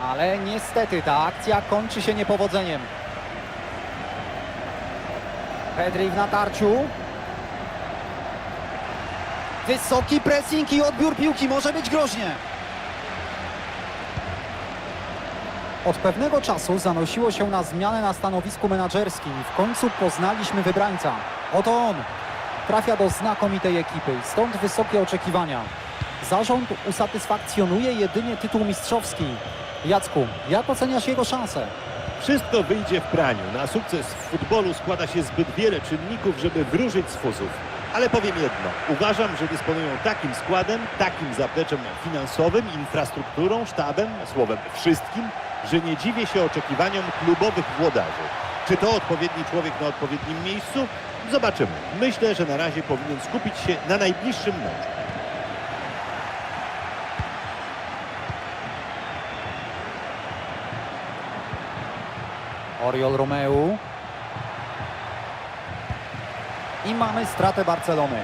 Ale niestety ta akcja kończy się niepowodzeniem. Pedri w natarciu. Wysoki pressing i odbiór piłki może być groźnie. Od pewnego czasu zanosiło się na zmianę na stanowisku menadżerskim w końcu poznaliśmy wybrańca. Oto on. Trafia do znakomitej ekipy stąd wysokie oczekiwania. Zarząd usatysfakcjonuje jedynie tytuł mistrzowski. Jacku, jak oceniasz jego szanse? Wszystko wyjdzie w praniu. Na sukces w futbolu składa się zbyt wiele czynników, żeby wróżyć z fuzów. Ale powiem jedno. Uważam, że dysponują takim składem, takim zapleczem finansowym, infrastrukturą, sztabem, słowem wszystkim, że nie dziwię się oczekiwaniom klubowych włodarzy. Czy to odpowiedni człowiek na odpowiednim miejscu? Zobaczymy. Myślę, że na razie powinien skupić się na najbliższym meczu. Oriol Romeu. I mamy stratę Barcelony.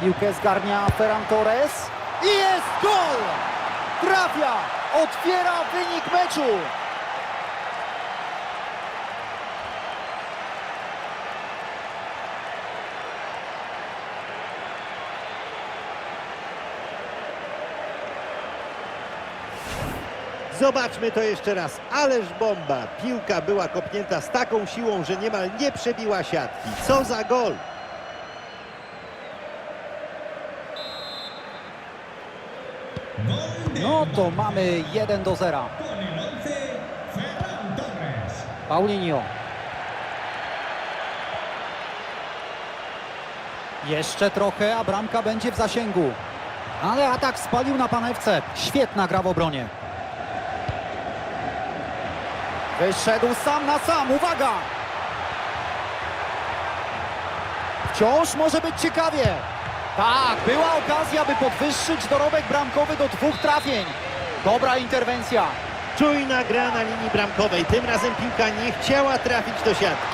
Piłkę zgarnia Ferran Torres. I jest gol! Trafia! Otwiera wynik meczu! Zobaczmy to jeszcze raz. Ależ bomba. Piłka była kopnięta z taką siłą, że niemal nie przebiła siatki. Co za gol! No to mamy 1 do 0. Con el 11, Ferran Torres. Paulinho. Jeszcze trochę, a bramka będzie w zasięgu. Ale atak spalił na panewce. Świetna gra w obronie. Wyszedł sam na sam. Uwaga! Wciąż może być ciekawie. Tak, była okazja, by podwyższyć dorobek bramkowy do dwóch trafień. Dobra interwencja. Czujna gra na linii bramkowej. Tym razem piłka nie chciała trafić do siatki.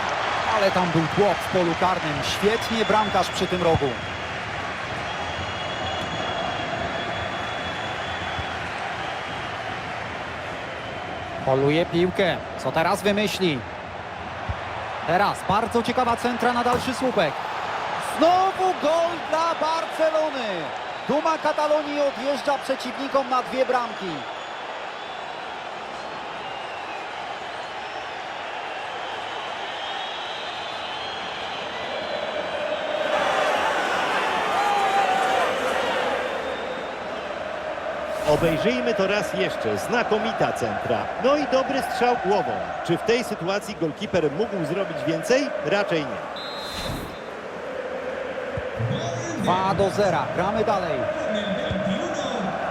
Ale tam był tłok w polu karnym. Świetnie bramkarz przy tym rogu. Poluje piłkę. Co teraz wymyśli? Teraz bardzo ciekawa centra na dalszy słupek. Znowu gol dla Barcelony. Duma Katalonii odjeżdża przeciwnikom na dwie bramki. Obejrzyjmy to raz jeszcze. Znakomita centra. No i dobry strzał głową. Czy w tej sytuacji golkiper mógł zrobić więcej? Raczej nie. 2 do 0. Gramy dalej. Con el 21,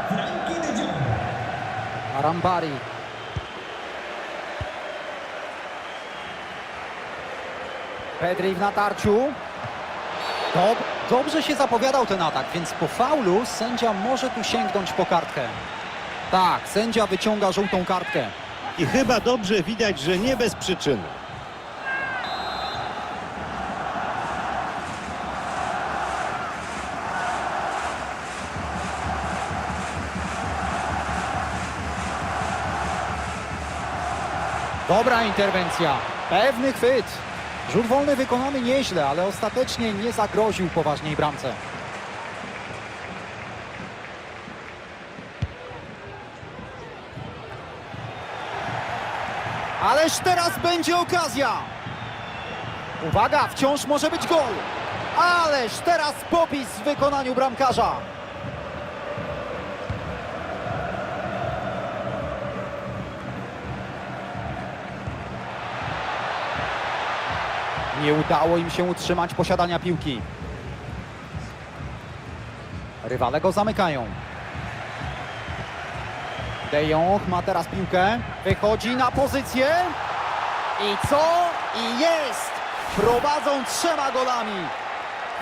Frankie de Jong. Arambari. Pedri w natarciu. Dob dobrze się zapowiadał ten atak, więc po faulu sędzia może tu sięgnąć po kartkę. Tak, sędzia wyciąga żółtą kartkę. I chyba dobrze widać, że nie bez przyczyny. Dobra interwencja. Pewny chwyt. Rzut wolny wykonany nieźle, ale ostatecznie nie zagroził poważniej bramce. Ależ teraz będzie okazja. Uwaga, wciąż może być gol. Ależ teraz popis w wykonaniu bramkarza. Nie udało im się utrzymać posiadania piłki. Rywale go zamykają. De Jong ma teraz piłkę. Wychodzi na pozycję. I co? I jest! Prowadzą trzema golami.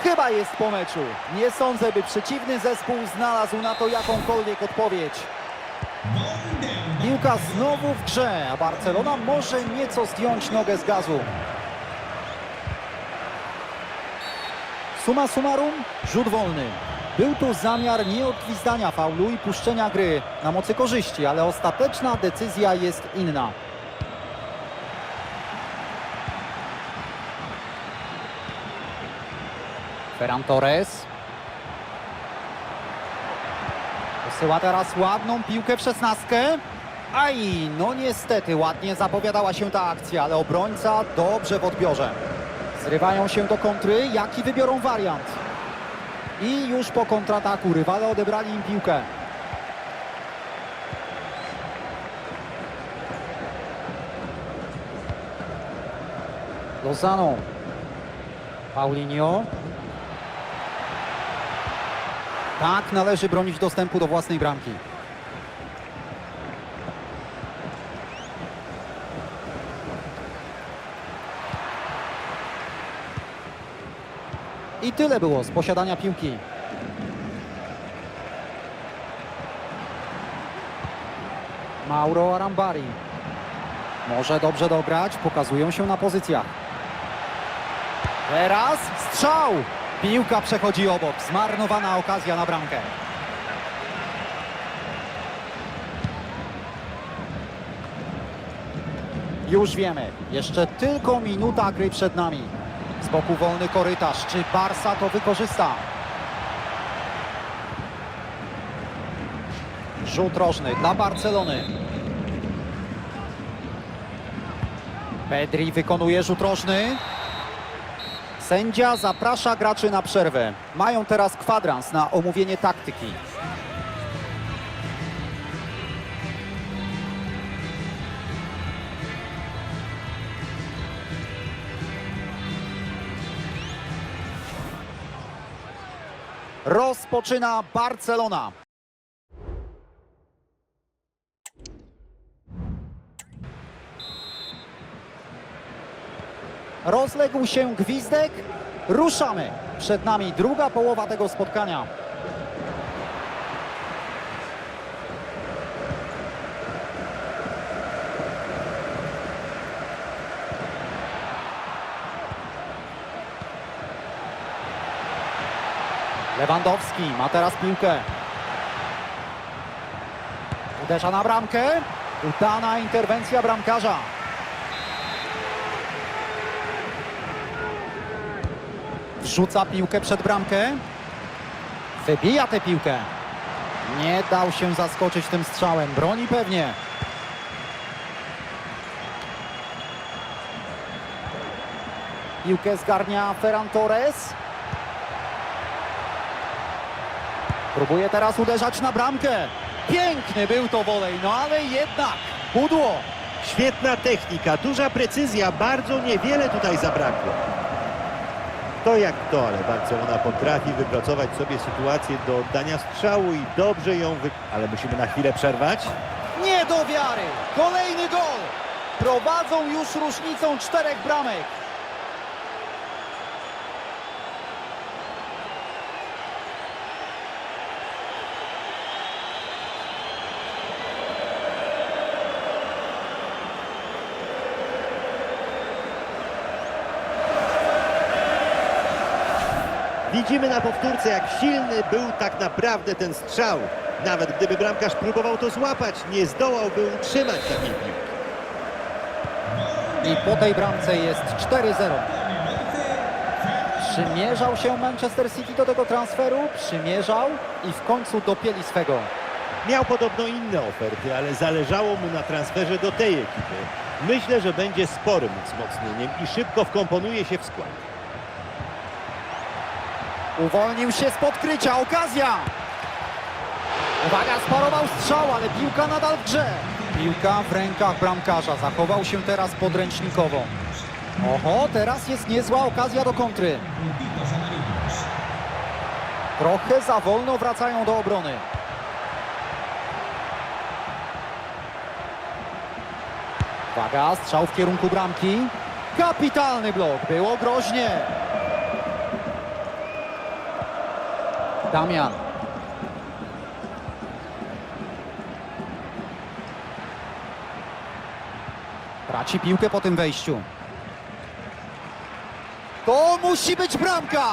Chyba jest po meczu. Nie sądzę, by przeciwny zespół znalazł na to jakąkolwiek odpowiedź. Piłka znowu w grze, a Barcelona może nieco zdjąć nogę z gazu. Suma summarum, rzut wolny. Był tu zamiar nieodgwizdania faulu i puszczenia gry na mocy korzyści, ale ostateczna decyzja jest inna. Ferran Torres. Posyła teraz ładną piłkę w szesnastkę. Aj, no niestety, ładnie zapowiadała się ta akcja, ale obrońca dobrze w odbiorze. Zrywają się do kontry, jaki wybiorą wariant. I już po kontrataku rywale odebrali im piłkę. Lozano. Paulinho. Tak należy bronić dostępu do własnej bramki. Tyle było z posiadania piłki. Mauro Arambari. Może dobrze dograć, pokazują się na pozycjach. Teraz strzał! Piłka przechodzi obok, zmarnowana okazja na bramkę. Już wiemy, jeszcze tylko minuta gry przed nami. Z boku wolny korytarz, czy Barsa to wykorzysta? Rzut rożny dla Barcelony. Pedri wykonuje rzut rożny. Sędzia zaprasza graczy na przerwę. Mają teraz kwadrans na omówienie taktyki. Rozpoczyna Barcelona. Rozległ się gwizdek. Ruszamy. Przed nami druga połowa tego spotkania. Lewandowski ma teraz piłkę. Uderza na bramkę. Udana interwencja bramkarza. Wrzuca piłkę przed bramkę. Wybija tę piłkę. Nie dał się zaskoczyć tym strzałem. Broni pewnie. Piłkę zgarnia Ferran Torres. Próbuje teraz uderzać na bramkę. Piękny był to wolej, no ale jednak pudło. Świetna technika, duża precyzja, bardzo niewiele tutaj zabrakło. To jak to, ale Barcelona potrafi wypracować sobie sytuację do oddania strzału i dobrze ją wy... Ale musimy na chwilę przerwać. Nie do wiary. Kolejny gol. Prowadzą już różnicą czterech bramek. Widzimy na powtórce, jak silny był tak naprawdę ten strzał. Nawet gdyby bramkarz próbował to złapać, nie zdołałby utrzymać takiej piłki. I po tej bramce jest 4-0. Przymierzał się Manchester City do tego transferu, przymierzał i w końcu dopięli swego. Miał podobno inne oferty, ale zależało mu na transferze do tej ekipy. Myślę, że będzie sporym wzmocnieniem i szybko wkomponuje się w skład. Uwolnił się z podkrycia, okazja! Uwaga, sparował strzał, ale piłka nadal w grze. Piłka w rękach bramkarza, zachował się teraz podręcznikowo. Oho, teraz jest niezła okazja do kontry. Trochę za wolno wracają do obrony. Uwaga, strzał w kierunku bramki. Kapitalny blok, było groźnie. Damian. Traci piłkę po tym wejściu. To musi być bramka!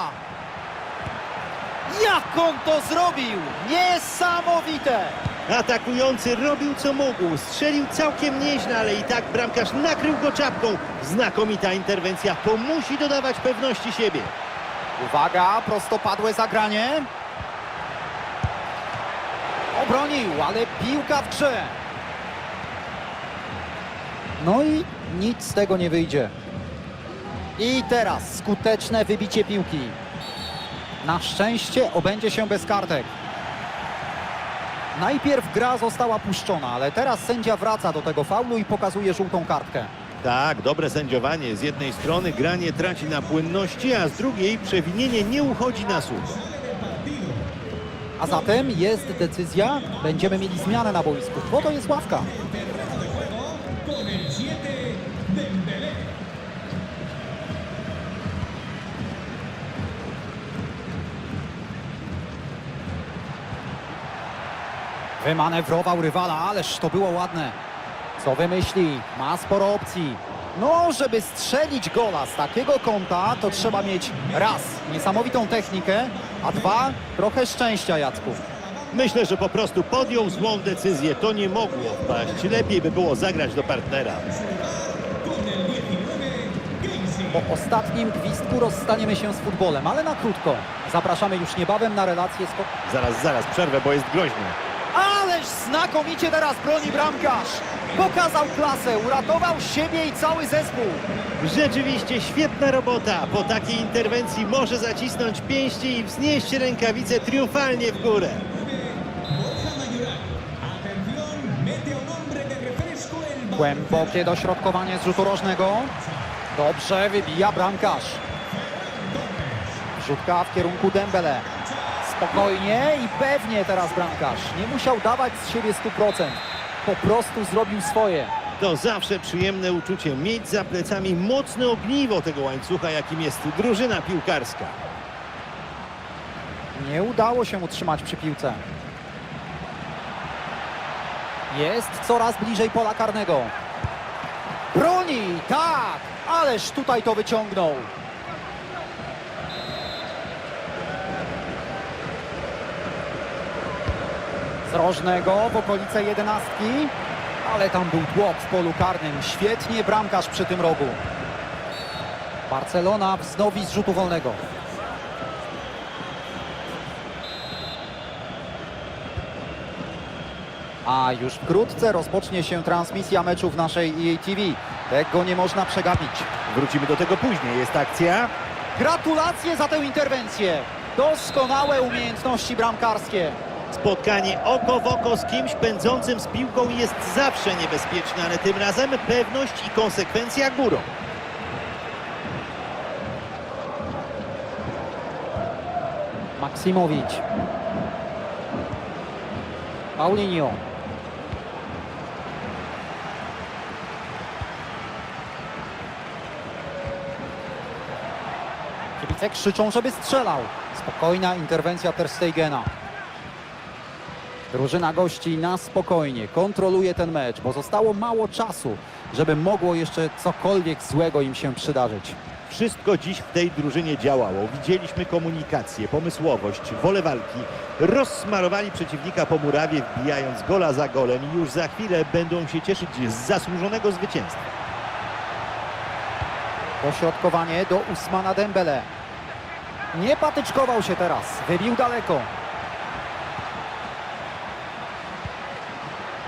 Jak on to zrobił? Niesamowite! Atakujący robił co mógł, strzelił całkiem nieźle, ale i tak bramkarz nakrył go czapką. Znakomita interwencja, to musi dodawać pewności siebie. Uwaga, prostopadłe zagranie. Obronił, ale piłka w grze. No i nic z tego nie wyjdzie. I teraz skuteczne wybicie piłki. Na szczęście obędzie się bez kartek. Najpierw gra została puszczona, ale teraz sędzia wraca do tego faulu i pokazuje żółtą kartkę. Tak, dobre sędziowanie. Z jednej strony granie traci na płynności, a z drugiej przewinienie nie uchodzi na słuch. A zatem jest decyzja, będziemy mieli zmianę na boisku, bo to jest ławka. Con el 7, Dembélé. Wymanewrował rywala, ależ to było ładne. Co wymyśli? Ma sporo opcji. No, żeby strzelić gola z takiego kąta, to trzeba mieć raz, niesamowitą technikę, a dwa, trochę szczęścia, Jacku. Myślę, że po prostu podjął złą decyzję. To nie mogło wpaść. Lepiej by było zagrać do partnera. Con el 19, Casey. Po ostatnim gwizdku rozstaniemy się z futbolem, ale na krótko. Zapraszamy już niebawem na relację z... Zaraz, zaraz, przerwę, bo jest groźny. Ależ znakomicie teraz broni bramkarz! Pokazał klasę, uratował siebie i cały zespół. Rzeczywiście świetna robota. Po takiej interwencji może zacisnąć pięści i wznieść rękawice triumfalnie w górę. Głębokie dośrodkowanie z rzutu rożnego. Dobrze wybija bramkarz. Rzutka w kierunku Dembele. Spokojnie i pewnie teraz bramkarz. Nie musiał dawać z siebie 100%. Po prostu zrobił swoje. To zawsze przyjemne uczucie mieć za plecami mocne ogniwo tego łańcucha, jakim jest drużyna piłkarska. Nie udało się utrzymać przy piłce. Jest coraz bliżej pola karnego. Broni, tak! Ależ tutaj to wyciągnął. Rożnego w okolice jedenastki, ale tam był tłok w polu karnym. Świetnie bramkarz przy tym rogu. Barcelona wznowi z rzutu wolnego. A już wkrótce rozpocznie się transmisja meczu w naszej EA TV. Tego nie można przegapić. Wrócimy do tego później. Jest akcja. Gratulacje za tę interwencję. Doskonałe umiejętności bramkarskie. Spotkanie oko w oko z kimś pędzącym z piłką jest zawsze niebezpieczne, ale tym razem pewność i konsekwencja górą. Maksimowicz. Paulinho. Kibice krzyczą, żeby strzelał. Spokojna interwencja Ter Stegena. Drużyna gości na spokojnie kontroluje ten mecz, bo zostało mało czasu, żeby mogło jeszcze cokolwiek złego im się przydarzyć. Wszystko dziś w tej drużynie działało. Widzieliśmy komunikację, pomysłowość, wolę walki. Rozsmarowali przeciwnika po murawie, wbijając gola za golem i już za chwilę będą się cieszyć z zasłużonego zwycięstwa. Dośrodkowanie do Usmana Dembele. Nie patyczkował się teraz. Wybił daleko.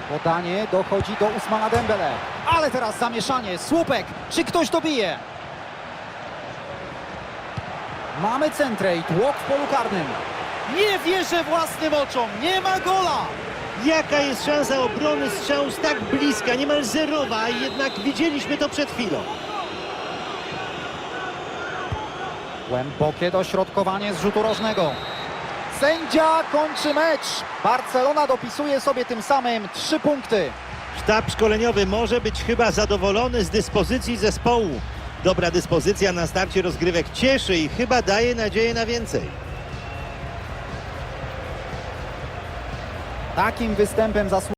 Podanie dochodzi do Usmana Dembele. Ale teraz zamieszanie. Słupek. Czy ktoś dobije? Mamy centrę i tłok w polu karnym. Nie wierzę własnym oczom. Nie ma gola. Jaka jest szansa obrony strzału z tak bliska, niemal zerowa, jednak widzieliśmy to przed chwilą. Głębokie dośrodkowanie z rzutu rożnego. Sędzia kończy mecz. Barcelona dopisuje sobie tym samym trzy punkty. Sztab szkoleniowy może być chyba zadowolony z dyspozycji zespołu. Dobra dyspozycja na starcie rozgrywek cieszy i chyba daje nadzieję na więcej. Takim występem zasługuje.